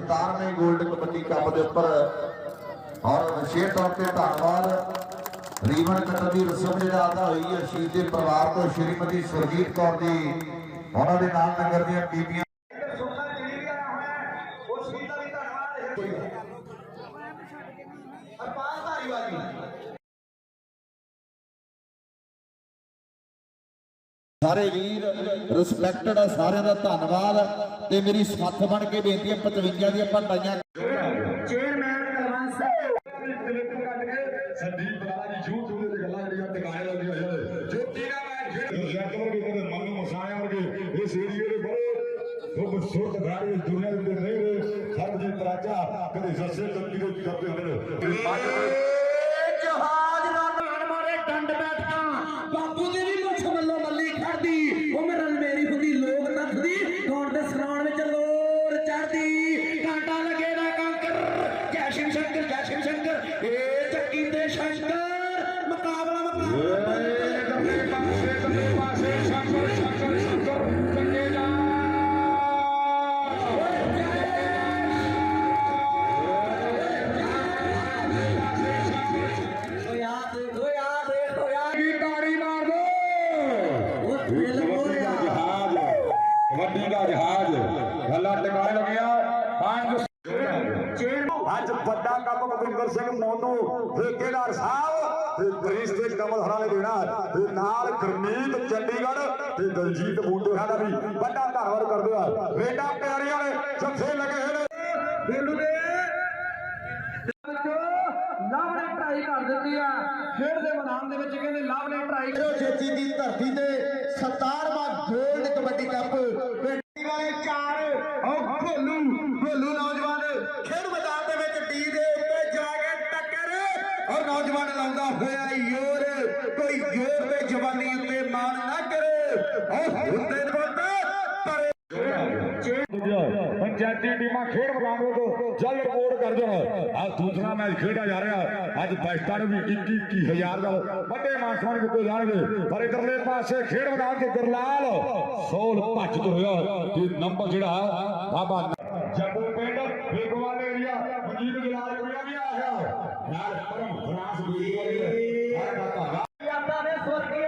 17ਵੇਂ 골ਡ ਕਬੱਡੀ ਕੱਪ ਦੇ ਉੱਪਰ। ਔਰ ਵਿਸ਼ੇਸ਼ ਤੌਰ ਤੇ ਧੰਨਵਾਦ ਰੀਵਨ ਕੱਟਣ ਦੀ ਰਸਮ ਜਿਹੜਾ ਅਦਾ ਹੋਈ ਹੈ ਸ਼ਹੀਦ ਦੇ ਪਰਿਵਾਰ ਤੋਂ, ਸ਼੍ਰੀਮਤੀ ਸੁਰਜੀਤ ਕੌਰ ਦੀ ਉਹਨਾਂ ਦੇ ਨਾਮ ਨਗਰ ਦੀਆਂ ਬੀਬੀਆਂ ਸਾਰੇ ਵੀਰ ਰਿਸਪੈਕਟਡ ਆ ਸਾਰਿਆਂ ਦਾ ਧੰਨਵਾਦ। ਤੇ ਮੇਰੀ ਸੱਥ ਬਣ ਕੇ ਬੇਨਤੀ ਹੈ 55 ਦੀਆਂ ਭੰਡਾਈਆਂ ਚੇਅਰਮੈਨ ਕਲਵੰਤ ਸੰਦੀਪ ਬਰਾੜ ਜੀ ਝੂਠ ਝੂਠ ਦੀ ਗੱਲਾਂ ਜਿਹੜੀਆਂ ਟਿਕਾਣੇ ਲਾਉਂਦੀਆਂ ਹੋਈਆਂ ਨੇ ਜੋਤੀ ਦਾ ਮੈਂ ਖੇਡ ਜੱਟਵਰ ਕੇ ਕਦੇ ਮਨ ਨੂੰ ਮਸਾਇਆ ਵਰਗੇ ਇਸ ਏਰੀਏ ਦੇ ਬੜੇ ਖੂਬਸੂਰਤ ਖਿਡਾਰੀ ਇਸ ਦੁਨੀਆ ਦੇ ਵਿੱਚ ਰਹੇ ਨੇ। ਸਰਬਜੀਤ ਰਾਜਾ ਕਦੇ ਜੱਸੇ ਕੰਦੀ ਦੇ ਕਰਦੇ ਹੁੰਦੇ ਨੇ। ਜਹਾਜ਼ ਦਾ ਨਾਨ ਮਾਰੇ ਡੰਡ ਬੈਠਾ ਸ਼ਿਵ ਸ਼ੰਕਰ, ਜੈ ਸ਼ਿਵ ਸ਼ੰਕਰ। ਏ ਚੱਕੀ ਤੇ ਸ਼ੰਕਰ। ਮੁਕਾਬਲਾ ਮੁਕਾਬਲਾ। ਪਾਸੇ ਪਾਸੇ, ਸ਼ੰਕਰ ਸ਼ੰਕਰ। ਕਮਲ ਹਰਾਂ ਨੇ ਦੇਣਾ ਤੇ ਨਾਲ ਗੁਰਮੀਤ ਚੰਡੀਗੜ੍ਹ ਤੇ ਦਲਜੀਤ ਬੂਟੇਹਾ ਦਾ ਵੀ ਵੱਡਾ ਧੰਨਵਾਦ ਕਰਦੇ ਆ। ਰੇਡਾ ਪਿਆਰੀਆਂ ਨੇ ਜੱਥੇ ਲੱਗੇ ਹੋਏ ਨੇ। ਬੇਲੂ ਦੇ ਲਵ ਨੇ ਪੜਾਈ ਕਰ ਦਿੱਤੀ ਆ। ਖੇਡ ਦੇ ਮੈਦਾਨ ਦੇ ਵਿੱਚ ਕਹਿੰਦੇ ਲਵ ਨੇ ਪੜਾਈ ਛੇਤੀ ਦੀ ਧਰਤੀ ਤੇ 17ਵਾਂ 골ਡ ਕਬੱਡੀ ਕੱਪ ਪਿੰਡੀ ਵਾਲੇ ਚਾਰ ਉਹ ਭੋਲੂ ਭੋਲੂ ਨੌਜਵਾਨ ਖੇਡ ਮੈਦਾਨ ਦੇ ਵਿੱਚ ਡੀ ਦੇ ਉੱਤੇ ਜਾ ਕੇ ਨੌਜਵਾਨ ਲਾਉਂਦਾ ਹੋਇਆ ਯੋਰ। ਕੋਈ ਯੋਰ ਤੇ ਜਵਾਨੀ ਉੱਤੇ ਮਾਣ ਨਾ ਕਰੇ। ਉਹ ਹੁੰਦੇ ਪੁੱਤ ਪਰੇ ਪੰਚਾਇਤੀ ਟੀਮਾਂ ਖੇਡ ਮੈਦਾਨ ਤੋਂ ਜਲ ਰਿਪੋਰਟ ਕਰ ਦੇਣ। ਆ ਦੂਸਰਾ ਮੈਚ ਖੇਡਿਆ ਜਾ ਰਿਹਾ। ਅੱਜ ਬੈਸਟਾਂ ਨੂੰ ਵੀ 21 21000 ਦਾ ਵੱਡੇ ਮਾਨਸਾਨ ਦਿੱਤੇ ਜਾਣਗੇ। ਪਰ ਇਧਰਲੇ ਪਾਸੇ ਖੇਡ ਮੈਦਾਨ 'ਚ ਗਰਲਾਲ ਸੋਲ ਭੱਜ ਤੁਰਿਆ। ਤੇ ਨੰਬਰ ਜਿਹੜਾ ਬਾਬਾ ਜੱਬੂ ਬੇਗਵਾਲ ਏਰੀਆ ਮਜੀਦ ਜਲਾਲ ਕੁੜੀਆਂ ਵੀ ਆ ਗਿਆ ਨਾਲ ਪਰਮ ਫਰਾਂਸ ਵੀ ਹਰ ਦਾ ਧੰਨਵਾਦ। ਯਾਦਾਂ ਦੇ ਸਵਰਗੀ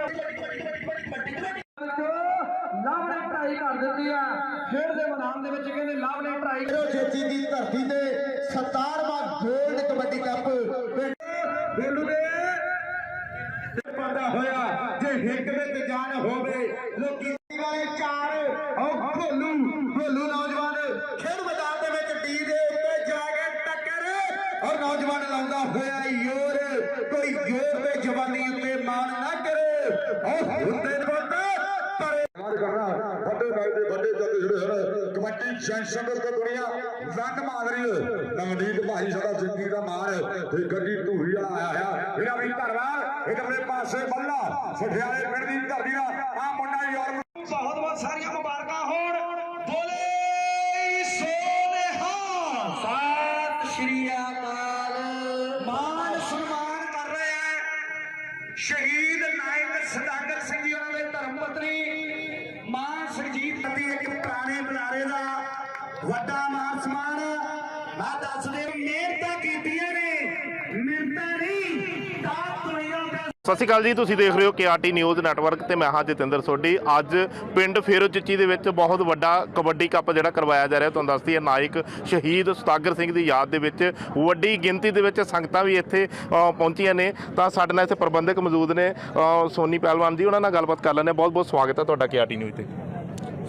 ਲਵ ਨੇ ਪੜਾਈ ਕਰ ਦਿੱਤੀ ਆ। ਖੇਡ ਦੇ ਮੈਦਾਨ ਦੇ ਵਿੱਚ ਕਹਿੰਦੇ ਲਵ ਨੇ ਪੜਾਈ ਛੇਤੀ ਦੀ ਧਰਤੀ ਤੇ 17ਵਾਂ 골ਡ ਕਬੱਡੀ ਕੱਪ ਬੇਲੂ ਦੇ। ਪਾਉਂਦਾ ਹੋਇਆ ਜੇ ਹਿੱਕ ਵਿੱਚ ਜਾਨ ਹੋਵੇ ਲੋਕੀ ਵਾਲੇ ਚਾਰ ਉਹ ਭੋਲੂ ਭੋਲੂ ਨੌਜਵਾਨ ਖੇਡ ਮੈਦਾਨ ਦੇ ਵਿੱਚ ਡੀ ਦੇ ਉੱਤੇ ਜਾ ਕੇ ਟੱਕਰ ਔਰ ਨੌਜਵਾਨ ਲਾਉਂਦਾ ਹੋਇਆ ਯੋਰ। ਕੋਈ ਯੋਰ ਤੇ ਜਵਾਨੀ ਉੱਤੇ ਮਾਣ ਨਾ ਕਰੇ। ਉਹ ਹੁੰਦੇ ਪੁੱਤ ਪਰੇ ਕਾਜ ਕਰਨਾ ਵੱਡੇ ਮੈਚ ਦੇ ਵੱਡੇ ਜੱਜ ਜਿਹੜੇ ਹਨ ਕਬੱਡੀ ਚੈਂਪੀਅਨ ਦੇ ਦੁਨੀਆ ਲੰਗ ਮਾਦਰੀ ਨਵਨੀਤ ਭਾਈ ਸਾਡਾ ਜ਼ਿੰਦਗੀ ਦਾ ਮਾਣ ਤੇ ਗੱਡੀ ਧੂਰੀ ਵਾਲਾ ਆਇਆ ਹੈ ਇਹਦਾ ਵੀ ਧੰਨਵਾਦ। ਇਧਰਲੇ ਪਾਸੇ ਬੱਲਾ ਸਠਿਆਲੇ ਪਿੰਡ ਦੀ ਧਰਤੀ ਦਾ ਆ ਮੁੰਡਾ ਯੂਰਪ ਬਹੁਤ ਬਹੁਤ ਸਾਰੀਆਂ ਵੱਡਾ ਮਾਨ ਸਨਮਾਨ ਮੈਂ ਮਿਹਨਤਾਂ ਕੀਤੀਆਂ ਨੇ ਮਿਹਨਤਾਂ ਨਹੀਂ ਦਾਤ ਦੁਨੀਆ ਦਾ ਸਤਿ ਸ਼੍ਰੀ ਅਕਾਲ ਜੀ ਤੁਸੀਂ ਦੇਖ ਰਹੇ ਹੋ ਕੇਆਰਟੀ ਨਿਊਜ਼ ਨੈਟਵਰਕ ਤੇ ਮੈਂ ਹਾਂ ਜਤਿੰਦਰ ਸੋਢੀ। ਅੱਜ ਪਿੰਡ ਫੇਰੋ ਚਿੱਚੀ ਦੇ ਵਿੱਚ ਬਹੁਤ ਵੱਡਾ ਕਬੱਡੀ ਕੱਪ ਜਿਹੜਾ ਕਰਵਾਇਆ ਜਾ ਰਿਹਾ ਤੁਹਾਨੂੰ ਦੱਸਦੀ ਹੈ ਨਾਇਕ ਸ਼ਹੀਦ ਸੁਤਾਗਰ ਸਿੰਘ ਦੀ ਯਾਦ ਦੇ ਵਿੱਚ ਵੱਡੀ ਗਿਣਤੀ ਦੇ ਵਿੱਚ ਸੰਗਤਾਂ ਵੀ ਇੱਥੇ ਅ, ਪਹੁੰਚੀਆਂ ਨੇ। ਤਾਂ ਸਾਡੇ ਨਾਲ ਇੱਥੇ ਪ੍ਰਬੰਧਕ ਮੌਜੂਦ ਨੇ ਅ, ਸੋਨੀ ਪਹਿਲਵਾਨ ਜੀ ਉਹਨਾਂ ਨਾਲ ਗੱਲਬਾਤ ਕਰ ਲੈਂਦੇ ਹਾਂ। ਬਹੁਤ ਬਹੁਤ ਸਵਾਗਤ ਹੈ ਤੁਹਾਡਾ ਕੇਆਰਟੀ ਨਿਊਜ਼ ਤੇ।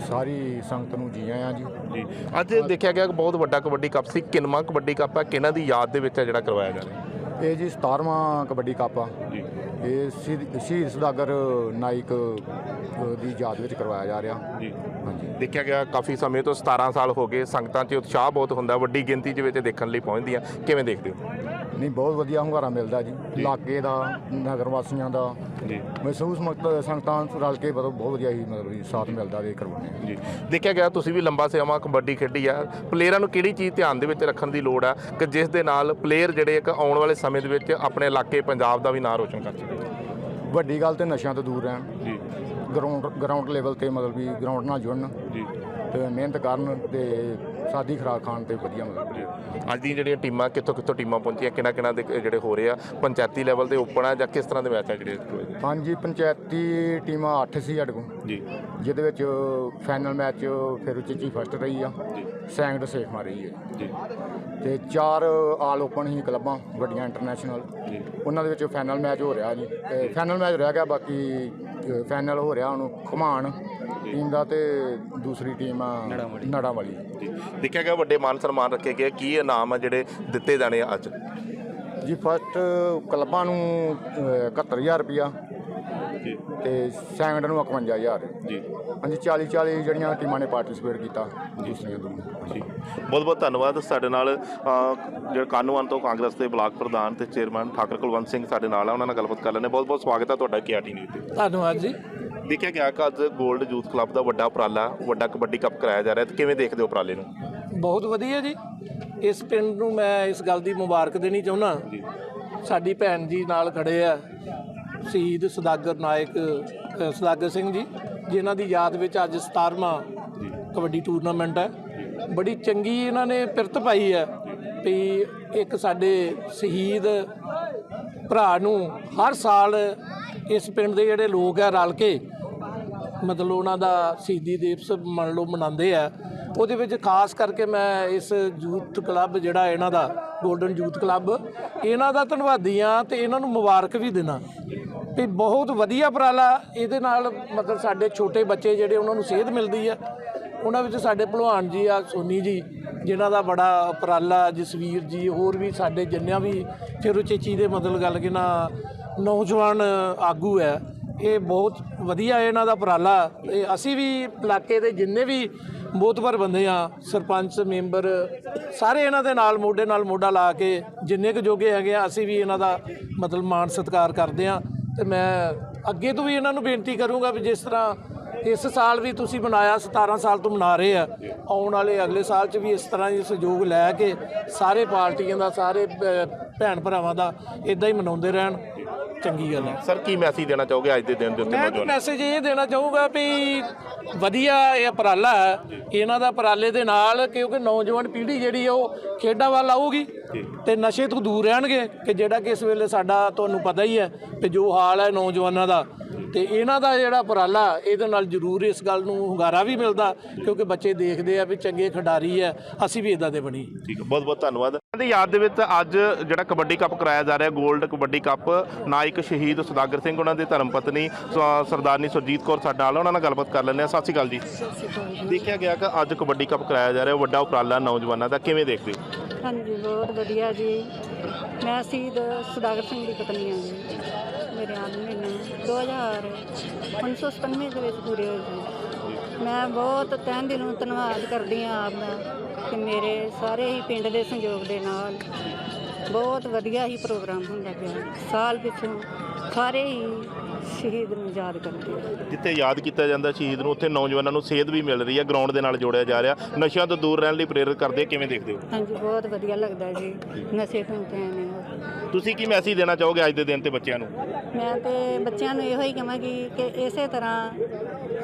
ਸਾਰੀ ਸੰਗਤ ਨੂੰ ਜੀ ਆਇਆਂ ਜੀ। ਜੀ। ਅੱਜ ਦੇਖਿਆ ਗਿਆ ਕਿ ਬਹੁਤ ਵੱਡਾ ਕਬੱਡੀ ਕੱਪ ਸੀ। ਕਿੰਨਵਾਂ ਕਬੱਡੀ ਕੱਪ ਹੈ ਕਿਹਨਾਂ ਦੀ ਯਾਦ ਦੇ ਵਿੱਚ ਹੈ ਜਿਹੜਾ ਕਰਵਾਇਆ ਜਾ ਰਿਹਾ? ਇਹ ਜੀ 17ਵਾਂ ਕਬੱਡੀ ਕੱਪ ਆ। ਜੀ। ਇਹ ਸ਼ਹੀਦ ਸੁਦਾਗਰ ਨਾਇਕ ਦੀ ਯਾਦ ਵਿੱਚ ਕਰਵਾਇਆ ਜਾ ਰਿਹਾ। ਜੀ। ਹਾਂਜੀ। ਦੇਖਿਆ ਗਿਆ ਕਾਫੀ ਸਮੇਂ ਤੋਂ 17 ਸਾਲ ਹੋ ਗਏ। ਸੰਗਤਾਂ 'ਚ ਉਤਸ਼ਾਹ ਬਹੁਤ ਹੁੰਦਾ। ਵੱਡੀ ਗਿਣਤੀ 'ਚ ਵਿੱਚ ਦੇਖਣ ਲਈ ਪਹੁੰਚਦੀਆਂ। ਕਿਵੇਂ ਦੇਖਦੇ ਹੋ? ਨਹੀਂ ਬਹੁਤ ਵਧੀਆ ਹੁੰਗਾਰਾ ਮਿਲਦਾ ਜੀ ਇਲਾਕੇ ਦਾ ਨਗਰ ਵਾਸੀਆਂ ਦਾ। ਜੀ। ਮਹਿਸੂਸ ਮਤਲਬ ਸੰਗਤਾਂ ਰਲ ਕੇ ਮਤਲਬ ਬਹੁਤ ਵਧੀਆ ਹੀ ਮਤਲਬ ਵੀ ਸਾਥ ਮਿਲਦਾ ਦੇ ਕਰਵਾਉਂਦੇ ਆ। ਜੀ। ਦੇਖਿਆ ਗਿਆ ਤੁਸੀਂ ਵੀ ਲੰਬਾ ਸਮਾਂ ਕਬੱਡੀ ਖੇਡੀ ਆ। ਪਲੇਅਰਾਂ ਨੂੰ ਕਿਹੜੀ ਚੀਜ਼ ਧਿਆਨ ਦੇ ਵਿੱਚ ਰੱਖਣ ਦੀ ਲੋੜ ਆ? ਕਿ ਜਿਸ ਦੇ ਨਾਲ ਪਲੇਅਰ ਜਿਹੜੇ ਇੱਕ ਆਉਣ ਵਾਲੇ ਸਮੇਂ ਦੇ ਵਿੱਚ ਆਪਣੇ ਇਲਾਕੇ ਪੰਜਾਬ ਦਾ ਵੀ ਨਾਂ ਰੋਸ਼ਨ ਕਰ ਸਕਣ ਵੱਡੀ ਗੱਲ ਤੇ ਨਸ਼ਿਆਂ ਤੋਂ ਦੂਰ ਰਹਿਣ। ਜੀ। ਗਰਾਊਂਡ ਗਰਾਊਂਡ ਲੈਵਲ ਤੇ ਮਤਲਬ ਵੀ ਗਰਾਊਂਡ ਨਾਲ ਜੁੜਨ। ਜੀ। ਤੇ ਮਿਹਨਤ ਕਰਨ ਤੇ ਸਾਦੀ ਖੁਰਾਕ ਖਾਣ ਤੇ ਵਧੀਆ ਮਤਲਬ ਅੱਜ ਦੀਆਂ ਜਿਹੜੀਆਂ ਟੀਮਾਂ ਕਿੱਥੋਂ ਕਿੱਥੋਂ ਟੀਮਾਂ ਪਹੁੰਚੀਆਂ ਕਿਹਨਾਂ ਕਿਹਨਾਂ ਦੇ ਜਿਹੜੇ ਹੋ ਰਹੇ ਆ? ਪੰਚਾਇਤੀ ਲੈਵਲ ਤੇ ਓਪਨ ਆ ਜਾਂ ਕਿਸ ਤਰ੍ਹਾਂ ਦੇ ਮੈਚ ਆ ਜਿਹੜੇ ਹੋਏ? ਨੇ? ਹਾਂਜੀ ਪੰਚਾਇਤੀ ਟੀਮਾਂ 8 ਸੀ ਸਾਡੇ ਕੋਲ। ਜੀ। ਜਿਹਦੇ ਵਿੱਚ ਫਾਈਨਲ ਮੈਚ ਫਿਰ ਚੀਚੀ ਫਸਟ ਰਹੀ ਆ। ਸੈਂਗਡ ਸੇਖ ਮਾਰੀ ਹੈ ਜੀ। ਤੇ ਚਾਰ ਆਲ ਓਪਨ ਹੀ ਕਲੱਬਾਂ ਵੱਡੀਆਂ ਇੰਟਰਨੈਸ਼ਨਲ ਉਹਨਾਂ ਦੇ ਵਿੱਚ ਫਾਈਨਲ ਮੈਚ ਹੋ ਰਿਹਾ ਜੀ। ਤੇ ਫਾਈਨਲ ਮੈਚ ਰਹਿ ਗਿਆ ਬਾਕੀ ਫਾਈਨਲ ਹੋ ਰਿਹਾ ਹੁਣ ਘੁਮਾਣ। ਟੀਮ ਦਾ ਤੇ ਦੂਸਰੀ ਟੀਮ ਆ ਨੜਾ ਵਾਲੀ ਦੇਖਿਆ ਗਿਆ ਵੱਡੇ ਮਾਨ ਸਨਮਾਨ ਰੱਖੇ ਗਏ। ਕੀ ਇਨਾਮ ਆ ਜਿਹੜੇ ਦਿੱਤੇ ਜਾਣੇ ਆ ਅੱਜ? ਜੀ ਫਸਟ ਕਲੱਬਾਂ ਨੂੰ ਅਹ, 71000 ਰੁਪਿਆ ਜੀ। ਤੇ ਸੈਕੰਡ ਨੂੰ 51000 ਜੀ। ਹਾਂਜੀ 40 40 ਜਿਹੜੀਆਂ ਟੀਮਾਂ ਨੇ ਪਾਰਟਿਸਿਪੇਟ ਕੀਤਾ ਦੂਸਰੀਆਂ ਤੋਂ। ਜੀ। ਬਹੁਤ ਬਹੁਤ ਧੰਨਵਾਦ ਸਾਡੇ ਨਾਲ। ਜਿਹੜਾ ਕਾਨੂੰਨ ਤੋਂ ਕਾਂਗਰਸ ਦੇ ਬਲਾਕ ਪ੍ਰਧਾਨ ਤੇ ਚੇਅਰਮੈਨ ਠਾਕਰ ਕੁਲਵੰਤ ਸਿੰਘ ਸਾਡੇ ਨਾਲ ਆ ਉਹਨਾਂ ਨਾਲ ਗੱਲਬਾਤ ਕਰ ਲੈਣੇ ਬਹੁਤ ਬਹੁਤ ਸਵਾਗਤ ਹੈ ਤੁਹਾਡਾ ਕੇਆਰਟੀ ਨਿਊਜ਼ ਤੇ। ਧੰਨਵਾਦ ਜੀ। ਦੇਖਿਆ ਗਿਆ ਕਿ ਅੱਜ 골ਡ ਯੂਥ ਕਲੱਬ ਦਾ ਵੱਡਾ ਉਪਰਾਲਾ ਵੱਡਾ ਕਬੱਡੀ ਕੱਪ ਕਰਾਇਆ ਜਾ ਰਿਹਾ। ਤੇ ਕਿਵੇਂ ਦੇਖਦੇ ਹੋ ਉਪਰਾਲੇ ਨੂੰ? ਬਹੁਤ ਵਧੀਆ ਜੀ। ਇਸ ਪਿੰਡ ਨੂੰ ਮੈਂ ਇਸ ਗੱਲ ਦੀ ਮੁਬਾਰਕ ਦੇਣੀ ਚਾਹੁੰਦਾ। ਸਾਡੀ ਭੈਣ ਜੀ ਨਾਲ ਖੜੇ ਆ। ਸ਼ਹੀਦ ਸੁਦਾਗਰ ਨਾਇਕ ਸੁਦਾਗਰ ਸਿੰਘ ਜੀ ਜਿਨ੍ਹਾਂ ਦੀ ਯਾਦ ਵਿੱਚ ਅੱਜ 17ਵਾਂ ਕਬੱਡੀ ਟੂਰਨਾਮੈਂਟ ਹੈ। ਬੜੀ ਚੰਗੀ ਇਹਨਾਂ ਨੇ ਪਿਰਤ ਪਾਈ ਹੈ ਵੀ ਇੱਕ ਸਾਡੇ ਸ਼ਹੀਦ ਭਰਾ ਨੂੰ ਹਰ ਸਾਲ ਇਸ ਪਿੰਡ ਦੇ ਜਿਹੜੇ ਲੋਕ ਆ ਰਲ ਕੇ ਮਤਲਬ ਉਹਨਾਂ ਦਾ ਸ਼ਹੀਦੀ ਦਿਵਸ ਮੰਨ ਲਓ ਮਨਾਉਂਦੇ ਆ। ਉਹਦੇ ਵਿੱਚ ਖਾਸ ਕਰਕੇ ਮੈਂ ਇਸ ਯੂਥ ਕਲੱਬ ਜਿਹੜਾ ਇਹਨਾਂ ਦਾ 골ਡਨ ਯੂਥ ਕਲੱਬ ਇਹਨਾਂ ਦਾ ਧੰਨਵਾਦੀ ਆ ਤੇ ਇਹਨਾਂ ਨੂੰ ਮੁਬਾਰਕ ਵੀ ਦੇਣਾ ਵੀ ਬਹੁਤ ਵਧੀਆ ਉਪਰਾਲਾ ਇਹਦੇ ਨਾਲ ਮਤਲਬ ਸਾਡੇ ਛੋਟੇ ਬੱਚੇ ਜਿਹੜੇ ਉਹਨਾਂ ਨੂੰ ਸੇਧ ਮਿਲਦੀ ਆ। ਉਹਨਾਂ ਵਿੱਚ ਸਾਡੇ ਭਲਵਾਨ ਜੀ ਆ, ਸੋਨੀ ਜੀ, ਜਿਨ੍ਹਾਂ ਦਾ ਬੜਾ ਉਪਰਾਲਾ, ਜਸਵੀਰ ਜੀ, ਹੋਰ ਵੀ ਸਾਡੇ ਜਿੰਨਿਆਂ ਵੀ ਫਿਰ ਉਚੇਚੀ ਦੇ ਮਤਲਬ ਗੱਲ ਕਿ ਨਾ ਨੌਜਵਾਨ ਆਗੂ ਹੈ ਇਹ ਬਹੁਤ ਵਧੀਆ ਇਹਨਾਂ ਦਾ ਉਪਰਾਲਾ। ਇਹ ਅਸੀਂ ਵੀ ਇਲਾਕੇ ਦੇ ਜਿੰਨੇ ਵੀ ਮੋਤਬਰ ਬੰਦੇ ਆ, ਸਰਪੰਚ, ਮੈਂਬਰ, ਸਾਰੇ ਇਹਨਾਂ ਦੇ ਨਾਲ ਮੋਢੇ ਨਾਲ ਮੋਢਾ ਲਾ ਕੇ ਜਿੰਨੇ ਕੁ ਜੋਗੇ ਹੈਗੇ ਆ, ਅਸੀਂ ਵੀ ਇਹਨਾਂ ਦਾ ਮਤਲਬ ਮਾਣ ਸਤਿਕਾਰ ਕਰਦੇ ਆ। ਤੇ ਮੈਂ ਅੱਗੇ ਤੋਂ ਵੀ ਇਹਨਾਂ ਨੂੰ ਬੇਨਤੀ ਕਰੂੰਗਾ ਵੀ ਜਿਸ ਤਰ੍ਹਾਂ ਇਸ ਸਾਲ ਵੀ ਤੁਸੀਂ ਮਨਾਇਆ 17 ਸਾਲ ਤੋਂ ਮਨਾ ਰਹੇ ਆ, ਆਉਣ ਵਾਲੇ ਅਗਲੇ ਸਾਲ 'ਚ ਵੀ ਇਸ ਤਰ੍ਹਾਂ ਹੀ ਸਹਿਯੋਗ ਲੈ ਕੇ ਸਾਰੇ ਪਾਰਟੀਆਂ ਦਾ, ਸਾਰੇ ਭੈਣ ਭਰਾਵਾਂ ਦਾ ਇਦਾਂ ਹੀ ਮਨਾਉਂਦੇ ਰਹਿਣ। ਚੰਗੀ ਗੱਲ ਹੈ। ਸਰ ਕੀ ਮੈਸੇਜ ਦੇਣਾ ਚਾਹੋਗੇ ਅੱਜ ਦੇ ਦਿਨ ਦੇ ਉੱਤੇ ਮੈਂ ਤਾਂ ਨੌਜਵਾਨ? ਮੈਸੇਜ ਇਹ ਦੇਣਾ ਚਾਹੂੰਗਾ ਵੀ ਵਧੀਆ ਇਹ ਉਪਰਾਲਾ ਹੈ। ਇਹਨਾਂ ਦਾ ਉਪਰਾਲੇ ਦੇ ਨਾਲ ਕਿਉਂਕਿ ਨੌਜਵਾਨ ਪੀੜ੍ਹੀ ਜਿਹੜੀ ਆ ਉਹ ਖੇਡਾਂ ਵੱਲ ਆਊਗੀ ਤੇ ਨਸ਼ੇ ਤੋਂ ਦੂਰ ਰਹਿਣਗੇ ਕਿ ਜਿਹੜਾ ਕਿ ਇਸ ਵੇਲੇ ਸਾਡਾ ਤੁਹਾਨੂੰ ਪਤਾ ਹੀ ਹੈ ਕਿ ਜੋ ਹਾਲ ਹੈ ਨੌਜਵਾਨਾਂ ਦਾ। ਤੇ ਇਹਨਾਂ ਦਾ ਜਿਹੜਾ ਉਪਰਾਲਾ ਇਹਦੇ ਨਾਲ ਜ਼ਰੂਰ ਇਸ ਗੱਲ ਨੂੰ ਹੁੰਗਾਰਾ ਵੀ ਮਿਲਦਾ ਕਿਉਂਕਿ ਬੱਚੇ ਦੇਖਦੇ ਆ ਵੀ ਚੰਗੇ ਖਿਡਾਰੀ ਹੈ ਅਸੀਂ ਵੀ ਇਦਾਂ ਦੇ ਬਣੀ। ਠੀਕ ਹੈ ਬਹੁਤ ਬਹੁਤ ਧੰਨਵਾਦ। ਦੀ ਯਾਦ ਦੇ ਵਿੱਚ ਅੱਜ ਜਿਹੜਾ ਕਬੱਡੀ ਕੱਪ ਕਰਾਇਆ ਜਾ ਰਿਹਾ 골ਡ ਕਬੱਡੀ ਕੱਪ ਨਾਇਕ ਸ਼ਹੀਦ ਸੁਦਾਗਰ ਸਿੰਘ ਉਹਨਾਂ ਦੀ ਧਰਮ ਪਤਨੀ ਸਰਦਾਰਨੀ ਸੁਰਜੀਤ ਕੌਰ ਸਾਡੇ ਨਾਲ ਆ, ਉਹਨਾਂ ਨਾਲ ਗੱਲਬਾਤ ਕਰ ਲੈਂਦੇ ਆ ਸਤਿ ਸ਼੍ਰੀ ਅਕਾਲ ਜੀ। ਦੇਖਿਆ ਗਿਆ ਕਿ ਅੱਜ ਕਬੱਡੀ ਕੱਪ ਕਰਾਇਆ ਜਾ ਰਿਹਾ ਵੱਡਾ ਉਪਰਾਲਾ ਨੌਜਵਾਨਾਂ ਦਾ ਕਿਵੇਂ ਦੇਖਦੇ ਹੋ? ਹਾਂਜੀ ਬਹੁਤ ਵਧੀਆ ਜੀ। ਮੈਂ ਸ਼ਹੀਦ ਸੁਦਾਗਰ ਸਿੰਘ ਦੀ ਪਤਨੀ ਹਾਂ ਜੀ। ਮੇਰੇ ਆਨ ਮੈਨੂੰ 2097 ਦੇ ਵਿੱਚ ਪੂਰੇ ਹੋਏ ਸੀ ਮੈਂ ਬਹੁਤ ਤਹਿ ਦਿਲੋਂ ਧੰਨਵਾਦ ਕਰਦੀ ਹਾਂ ਆਪ ਦਾ ਕਿ ਮੇਰੇ ਸਾਰੇ ਹੀ ਪਿੰਡ ਦੇ ਸੰਯੋਗ ਦੇ ਨਾਲ ਬਹੁਤ ਵਧੀਆ ਹੀ ਪ੍ਰੋਗਰਾਮ ਹੁੰਦਾ ਪਿਆ। ਸਾਲ ਪਿਛੋਂ ਸਾਰੇ ਹੀ ਸ਼ਹੀਦ ਨੂੰ ਯਾਦ ਕਰਦੇ ਆ। ਜਿੱਥੇ ਯਾਦ ਕੀਤਾ ਜਾਂਦਾ ਸ਼ਹੀਦ ਨੂੰ ਉੱਥੇ ਨੌਜਵਾਨਾਂ ਨੂੰ ਸੇਧ ਵੀ ਮਿਲ ਰਹੀ ਹੈ ਗਰਾਊਂਡ ਦੇ ਨਾਲ ਜੋੜਿਆ ਜਾ ਰਿਹਾ। ਨਸ਼ਿਆਂ ਤੋਂ ਦੂਰ ਰਹਿਣ ਲਈ ਪ੍ਰੇਰਿਤ ਕਰਦੇ ਕਿਵੇਂ ਦੇਖਦੇ ਹੋ? ਹਾਂਜੀ ਬਹੁਤ ਵਧੀਆ ਲੱਗਦਾ ਜੀ। ਨਸ਼ੇ ਤੋਂ ਚੈਨ ਤੁਸੀਂ ਕੀ ਮੈਸੇਜ ਦੇਣਾ ਚਾਹੋਗੇ ਅੱਜ ਦੇ ਦਿਨ ਤੇ ਬੱਚਿਆਂ ਨੂੰ? ਮੈਂ ਤੇ ਬੱਚਿਆਂ ਨੂੰ ਇਹੋ ਹੀ ਕਹਾਂਗੀ ਕਿ ਇਸੇ ਤਰ੍ਹਾਂ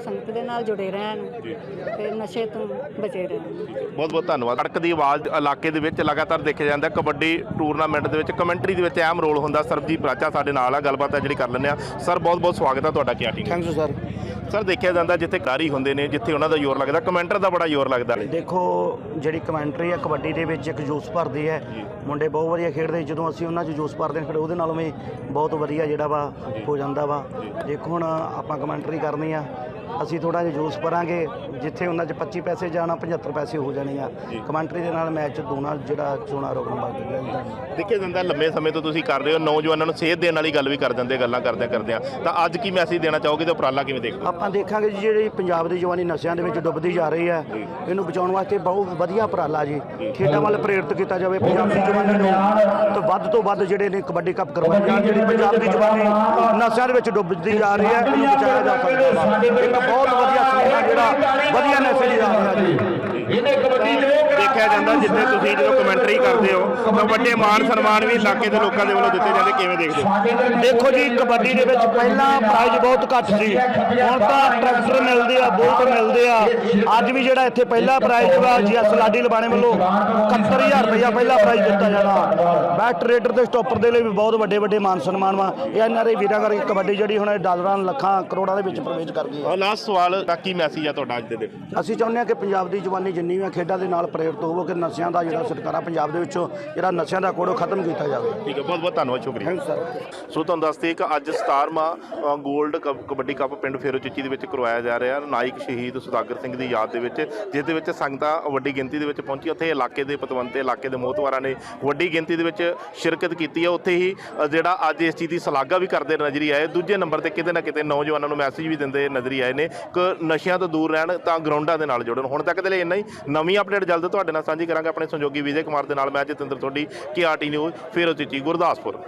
ਸੰਗਤ ਦੇ ਨਾਲ ਜੁੜੇ ਰਹਿਣ ਤੇ ਨਸ਼ੇ ਤੋਂ ਬਚੇ ਰਹਿਣ। ਬਹੁਤ ਬਹੁਤ ਧੰਨਵਾਦ। ਸੜਕ ਦੀ ਆਵਾਜ਼ ਇਲਾਕੇ ਦੇ ਵਿੱਚ ਲਗਾਤਾਰ ਦੇਖਿਆ ਜਾਂਦਾ ਕਬੱਡੀ ਟੂਰਨਾਮੈਂਟ ਦੇ ਵਿੱਚ ਕਮੈਂਟਰੀ ਦੇ ਵਿੱਚ ਅਹਿਮ ਰੋਲ ਹੁੰਦਾ। ਸਰਬਜੀਤ ਪ੍ਰਾਚਾ ਸਾਡੇ ਨਾਲ ਆ। ਗੱਲਬਾਤ ਹੈ ਜਿਹੜੀ ਕਰ ਲੈਂਦੇ ਆ। ਸਰ ਬਹੁਤ ਬਹੁਤ ਸਵਾਗਤ ਹੈ ਤੁਹਾਡਾ ਕਿਆ team thank you sir sir ਦੇਖਿਆ ਜਾਂਦਾ ਜਿੱਥੇ ਖਿਡਾਰੀ ਹੁੰਦੇ ਨੇ ਜਿੱਥੇ ਉਹਨਾਂ ਦਾ ਜ਼ੋਰ ਲੱਗਦਾ ਕਮੈਂਟਰ ਦਾ ਬੜਾ ਜ਼ੋਰ ਲੱਗਦਾ। ਦੇਖੋ ਜਿਹੜੀ ਕਮੈਂਟਰੀ ਹੈ ਕਬੱਡੀ ਦੇ ਵਿੱਚ ਇੱਕ ਜੋਸ਼ ਭਰਦੀ ਹੈ। ਮੁੰਡੇ ਬਹੁਤ ਵਧੀਆ ਖੇਡਦੇ ਜਦੋਂ ਅਸੀਂ ਉਹਨਾਂ 'ਚ ਜੋਸ਼ ਭਰਦੇ ਹਾਂ ਫਿਰ ਉਹਦੇ ਨਾਲੋਂ ਵੀ ਬਹੁਤ ਵਧੀਆ ਜਿਹੜਾ ਵਾ ਹੋ ਜਾਂਦਾ ਵਾ। ਦੇਖੋ ਹੁਣ ਆਪਾਂ ਕਮੈਂਟਰੀ ਕਰਨੀ ਆ। ਅਸੀਂ ਥੋੜਾ ਜਿਹਾ ਜੋਸ਼ ਭਰਾਂਗੇ ਜਿੱਥੇ ਉਹਨਾਂ 'ਚ 25 ਪੈਸੇ ਜਾਣਾ 75 ਪੈਸੇ ਹੋ ਜਾਣੇ ਆ। ਕਮੈਂਟਰੀ ਦੇ ਨਾਲ ਮੈਚ ਦੋਣਾ ਜਿਹੜਾ ਚੋਣਾ ਰੋਕਣ ਬਾਕੀ ਜਾਂਦਾ ਦੇਖਿਆ ਜਾਂਦਾ ਲੰਮੇ ਸਮੇਂ ਤੋਂ ਤੁਸੀਂ ਕਰ ਰਹੇ ਹੋ ਨੌਜਵਾਨਾਂ ਨੂੰ ਸੇਧ ਦੇਣ ਵਾਲੀ ਗੱਲ ਵੀ ਕਰ ਜਾਂਦੇ ਗੱਲਾਂ ਕਰਦਿਆਂ ਕਰਦਿਆਂ। ਤਾਂ ਅੱਜ ਕੀ ਮੈਸੇਜ ਦੇਣਾ ਚਾਹੋਗੇ ਤੇ ਉਪਰਾਲਾ ਕਿਵੇਂ ਦੇਖਦੇ? ਆਪਾਂ ਦੇਖਾਂਗੇ ਜੀ ਜਿਹੜੀ ਪੰਜਾਬ ਦੀ ਜਵਾਨੀ ਨਸ਼ਿਆਂ ਦੇ ਵਿੱਚ ਡੁੱਬਦੀ ਜਾ ਰਹੀ ਹੈ ਇਹਨੂੰ ਬਚਾਉਣ ਵਾਸਤੇ ਬਹੁਤ ਵਧੀਆ ਉਪਰਾਲਾ ਜੀ। ਖੇਡਾਂ ਵੱਲ ਪ੍ਰੇਰਿਤ ਕੀਤਾ ਜਾਵੇ ਪੰਜਾਬ ਦੀ ਜਵਾਨੀ ਨੂੰ ਤੋਂ ਵੱਧ ਤੋਂ ਵੱਧ ਜਿਹੜੇ ਨੇ ਕਬੱਡੀ ਕੱਪ ਕਰਵਾਏ ਜਾਣ ਜਿਹੜੀ ਪੰਜਾਬ ਦੀ ਜਵਾਨੀ ਨਸ਼ਿਆਂ ਦੇ ਵਿੱਚ ਡੁੱਬਦੀ ਜਾ ਰਹੀ ਹੈ ਇਹਨੂੰ ਬਚਾਇਆ ਜਾ ਸਕਦਾ ਬਹੁਤ ਵਧੀਆ ਸੁਨੇਹਾ ਜਿਹੜਾ ਵਧੀਆ ਮੈਸੇਜ ਜਾ ਰਿਹਾ ਜੀ। ਇਹਨੇ ਕਬੱਡੀ ਚ ਦੇਖਿਆ ਜਾਂਦਾ ਜਿੱਥੇ ਤੁਸੀਂ ਜਦੋਂ ਕਮੈਂਟਰੀ ਕਰਦੇ ਹੋ ਤਾਂ ਵੱਡੇ ਮਾਨ ਸਨਮਾਨ ਵੀ ਇਲਾਕੇ ਦੇ ਲੋਕਾਂ ਦੇ ਵੱਲੋਂ ਦਿੱਤੇ ਜਾਂਦੇ ਕਿਵੇਂ ਦੇਖਦੇ ਹੋ? ਦੇਖੋ ਜੀ ਕਬੱਡੀ ਦੇ ਵਿੱਚ ਪਹਿਲਾਂ ਪ੍ਰਾਈਜ਼ ਬਹੁਤ ਘੱਟ ਸੀ ਹੁਣ ਤਾਂ ਟਰੈਕਟਰ ਮਿਲਦੇ ਆ ਬੂਟ ਮਿਲਦੇ ਆ। ਅੱਜ ਵੀ ਜਿਹੜਾ ਇੱਥੇ ਪਹਿਲਾ ਪ੍ਰਾਈਜ਼ ਵਾ ਜੀ ਸਲਾਡੀ ਲਬਾਣੇ ਵੱਲੋਂ 71000 ਰੁਪਇਆ ਪਹਿਲਾ ਪ੍ਰਾਈਜ਼ ਦਿੱਤਾ ਜਾਣਾ। ਬੈਟ ਰੇਡਰ ਤੇ ਸਟਾਪਰ ਦੇ ਲਈ ਵੀ ਬਹੁਤ ਵੱਡੇ ਵੱਡੇ ਮਾਨ ਸਨਮਾਨ ਵਾ। ਇਹ ਐਨਆਰਆਈ ਵੀਰਾਂ ਕਰਕੇ ਕਬੱਡੀ ਜਿਹੜੀ ਹੁਣ ਡਾਲਰਾਂ ਲੱਖਾਂ ਕਰੋੜਾਂ ਦੇ ਵਿੱਚ ਪ੍ਰਵੇਸ਼ ਕਰ ਗਈ ਹੈ। ਲਾਸਟ ਸਵਾਲ ਦਾ ਕੀ ਮੈਸੇਜ ਆ ਤੁਹਾਡਾ ਅੱਜ ਦੇ ਦਿਨ? ਅਸੀਂ ਚਾਹੁੰਦੇ ਹਾਂ ਕਿ ਪੰਜਾਬ ਦੀ ਜਵਾਨੀ ਜਿੰਨੀ ਵੀ ਖੇਡਾਂ ਦੇ ਨਾਲ ਪ੍ਰੇਰਿਤ ਹੋਵੋ ਕਿ ਨਸ਼ਿਆਂ ਦਾ ਜਿਹੜਾ ਛੁਟਕਾਰਾ ਪੰਜਾਬ ਦੇ ਵਿੱਚੋਂ ਜਿਹੜਾ ਨਸ਼ਿਆਂ ਦਾ ਕੋੜੋ ਖਤਮ ਕੀਤਾ ਜਾਵੇ। ਠੀਕ ਹੈ ਬਹੁਤ ਬਹੁਤ ਧੰਨਵਾਦ ਸ਼ੁਕਰੀਆ। ਥੈਂਕ ਸਰ ਸੋ ਤੁਹਾਨੂੰ ਦੱਸਦੇ ਕਿ ਅੱਜ 17ਵਾਂ ਅ, 골ਡ ਕੱਪ- ਕਬੱਡੀ ਕੱਪ ਪਿੰਡ ਫੇਰੋ ਚਿੱਚੀ ਦੇ ਵਿੱਚ ਕਰਵਾਇਆ ਜਾ ਰਿਹਾ। ਨਾਇਕ ਸ਼ਹੀਦ ਸੁਦਾਗਰ ਸਿੰਘ ਦੀ ਯਾਦ ਦੇ ਵਿੱਚ ਜਿਸ ਦੇ ਵਿੱਚ ਸੰਗਤਾਂ ਵੱਡੀ ਗਿਣਤੀ ਦੇ ਵਿੱਚ ਪਹੁੰਚੀ। ਉੱਥੇ ਇਲਾਕੇ ਦੇ ਪਤਵੰਤੇ ਇਲਾਕੇ ਦੇ ਮੋਹਤਵਾਰਾਂ ਨੇ ਵੱਡੀ ਗਿਣਤੀ ਦੇ ਵਿੱਚ ਸ਼ਿਰਕਤ ਕੀਤੀ ਹੈ। ਉੱਥੇ ਹੀ ਜਿਹੜਾ ਅੱਜ ਇਸ ਚੀਜ਼ ਦੀ ਸ਼ਲਾਘਾ ਵੀ ਕਰਦੇ ਨਜ਼ਰੀ ਆਏ। ਦੂਜੇ ਨੰਬਰ ਤੇ ਕਿਤੇ ਨਾ ਕਿਤੇ ਨੌਜਵਾਨਾਂ ਨੂੰ ਮੈਸੇਜ ਵੀ ਦਿੰਦੇ ਨਜ਼ਰੀ ਆਏ ਨੇ ਕਿ ਨਸ਼ਿਆਂ ਤੋਂ ਦੂਰ ਰਹਿਣ ਤਾਂ ਗਰਾਊਂਡਾਂ ਦੇ ਨਾਲ ਜੁੜਨ। ਹੁਣ ਤੱਕ ਦੇ ਲਈ ਇੰਨਾ ਹੀ। ਨਵੀਂ ਅਪਡੇਟ ਜਲਦ ਤੁਹਾਡੇ ਨਾਲ ਸਾਂਝੀ ਕਰਾਂਗਾ ਆਪਣੇ ਸਹਿਯੋਗੀ ਵਿਜੇ ਕੁਮਾਰ ਦੇ ਨਾਲ। ਮੈਂ ਜਤਿੰਦਰ ਤੁਹਾਡੀ ਕੇ ਆਰਟੀ ਨਿਊਜ਼ ਫੇਰੋ ਚਿੱਚੀ ਗੁਰਦਾਸਪੁਰ।